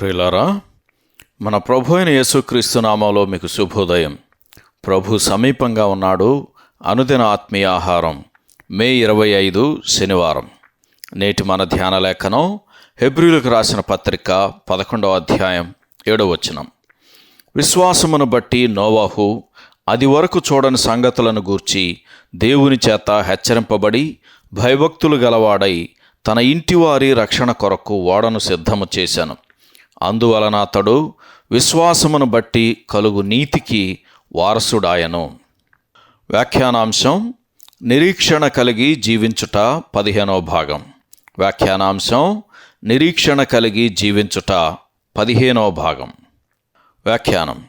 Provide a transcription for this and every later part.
ప్రియులారా మన ప్రభు అయిన యేసుక్రీస్తు నామంలో మీకు శుభోదయం. ప్రభు సమీపంగా ఉన్నాడు అనుదిన ఆత్మీయ ఆహారం మే ఇరవై ఐదు శనివారం. నేటి మన ధ్యాన లేఖనం హెబ్రిలకు రాసిన పత్రిక పదకొండవ అధ్యాయం ఏడవచనం విశ్వాసమును బట్టి నోవాహు అది వరకు చూడని సంగతులను గూర్చి దేవుని చేత హెచ్చరింపబడి భయభక్తులు గలవాడై తన ఇంటివారి రక్షణ కొరకు ఓడను సిద్ధము చేశాను. అందువలన అతడు విశ్వాసమును బట్టి కలుగు నీతికి వారసుడాయను. వ్యాఖ్యానాంశం నిరీక్షణ కలిగి జీవించుట పదిహేనవ భాగం. వ్యాఖ్యానాంశం నిరీక్షణ కలిగి జీవించుట పదిహేనవ భాగం. వ్యాఖ్యానం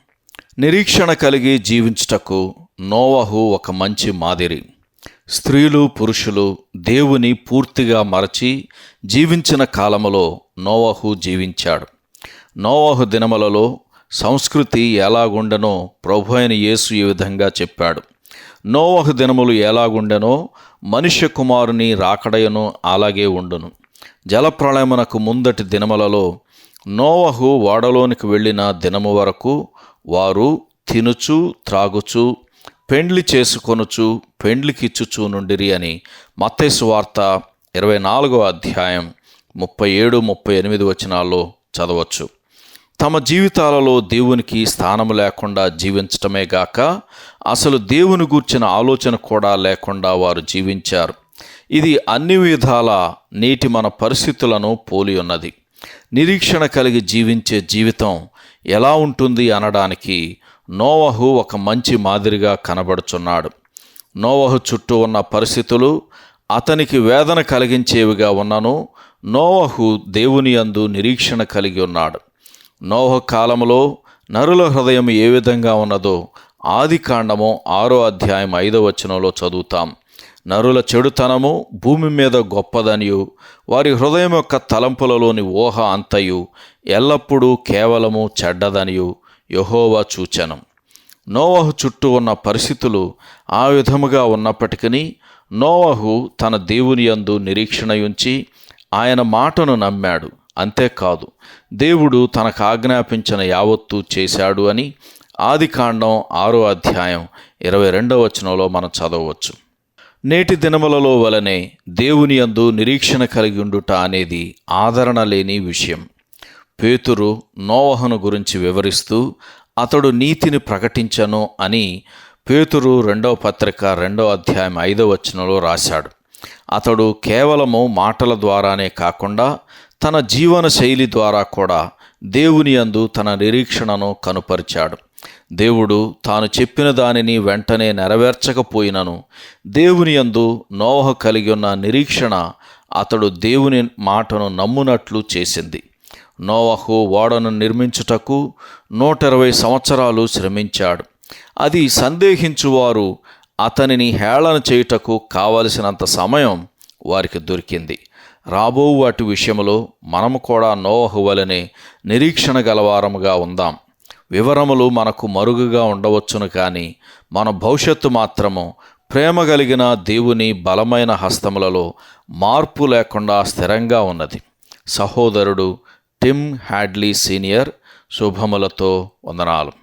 నిరీక్షణ కలిగి జీవించుటకు నోవహు ఒక మంచి మాదిరి. స్త్రీలు పురుషులు దేవుని పూర్తిగా మరచి జీవించిన కాలములో నోవహు జీవించాడు. నోవహు దినములలో సంస్కృతి ఎలాగుండనో ప్రభు అయిన యేసు ఈ విధంగా చెప్పాడు. నోవహు దినములు ఎలాగుండెనో మనుష్య కుమారుని రాకడయను అలాగే ఉండును. జలప్రళయమునకు ముందటి దినములలో నోవహు ఓడలోనికి వెళ్ళిన దినము వరకు వారు తినుచు త్రాగుచు పెండ్లి చేసుకొనుచు పెండ్లికిచ్చుచూ నుండిరి అని మత్తేసు వార్త ఇరవై నాలుగో అధ్యాయం ముప్పై ఏడు ముప్పై ఎనిమిది వచనాల్లో చదవచ్చు. తమ జీవితాలలో దేవునికి స్థానము లేకుండా జీవించటమే గాక అసలు దేవుని గూర్చిన ఆలోచన కూడా లేకుండా వారు జీవించారు. ఇది అన్ని విధాల నేటి మన పరిస్థితులను పోలి ఉన్నది. నిరీక్షణ కలిగి జీవించే జీవితం ఎలా ఉంటుంది అనడానికి నోవహు ఒక మంచి మాదిరిగా కనబడుచున్నాడు. నోవహు చుట్టూ ఉన్న పరిస్థితులు అతనికి వేదన కలిగించేవిగా ఉన్నను నోవహు దేవుని యందు నిరీక్షణ కలిగి ఉన్నాడు. నోహ కాలములో నరుల హృదయం ఏ విధంగా ఉన్నదో ఆది కాండము ఆరో అధ్యాయం ఐదో వచనంలో చదువుతాం. నరుల చెడుతనము భూమి మీద గొప్పదనియు వారి హృదయం యొక్క తలంపులలోని ఊహ అంతయు ఎల్లప్పుడూ కేవలము చెడ్డదనియు యహోవా చూచనం నోవహు చుట్టూ ఉన్న పరిస్థితులు ఆ విధముగా ఉన్నప్పటికీ నోవహు తన దేవుని యందు నిరీక్షణ ఉంచి ఆయన మాటను నమ్మాడు. అంతేకాదు దేవుడు తనకు ఆజ్ఞాపించిన యావత్తు చేశాడు అని ఆది కాండం ఆరో అధ్యాయం ఇరవై రెండవ వచనంలో మనం చదవవచ్చు. నేటి దినములలో వలనే దేవుని యందు నిరీక్షణ కలిగి ఉండుట అనేది ఆదరణ లేని విషయం. పేతురు నోవహను గురించి వివరిస్తూ అతడు నీతిని ప్రకటించను అని పేతురు రెండవ పత్రిక రెండవ అధ్యాయం ఐదవ వచనంలో రాశాడు. అతడు కేవలము మాటల ద్వారానే కాకుండా తన జీవన శైలి ద్వారా కూడా దేవుని యందు తన నిరీక్షణను కనుపరిచాడు. దేవుడు తాను చెప్పిన దానిని వెంటనే నెరవేర్చకపోయినను దేవుని యందు నోవహ కలిగి ఉన్న నిరీక్షణ అతడు దేవుని మాటను నమ్మునట్లు చేసింది. నోవహు ఓడను నిర్మించుటకు నూట ఇరవై సంవత్సరాలు శ్రమించాడు. అది సందేహించువారు అతనిని హేళన చేయుటకు కావలసినంత సమయం వారికి దొరికింది. రాబో వాటి విషయంలో మనము కూడా నోవహు వలనే నిరీక్షణ గలవారముగా ఉందాం. వివరములు మనకు మరుగుగా ఉండవచ్చును కానీ మన భవిష్యత్తు మాత్రము ప్రేమ కలిగిన దేవుని బలమైన హస్తములలో మార్పు లేకుండా స్థిరంగా ఉన్నది. సహోదరుడు టిమ్ హ్యాడ్లీ సీనియర్ శుభములతో వందనాలు.